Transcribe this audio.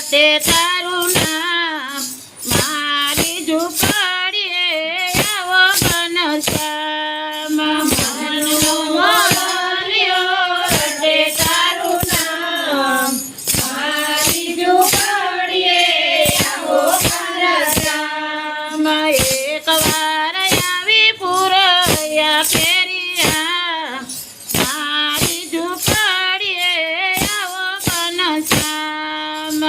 રટે તારું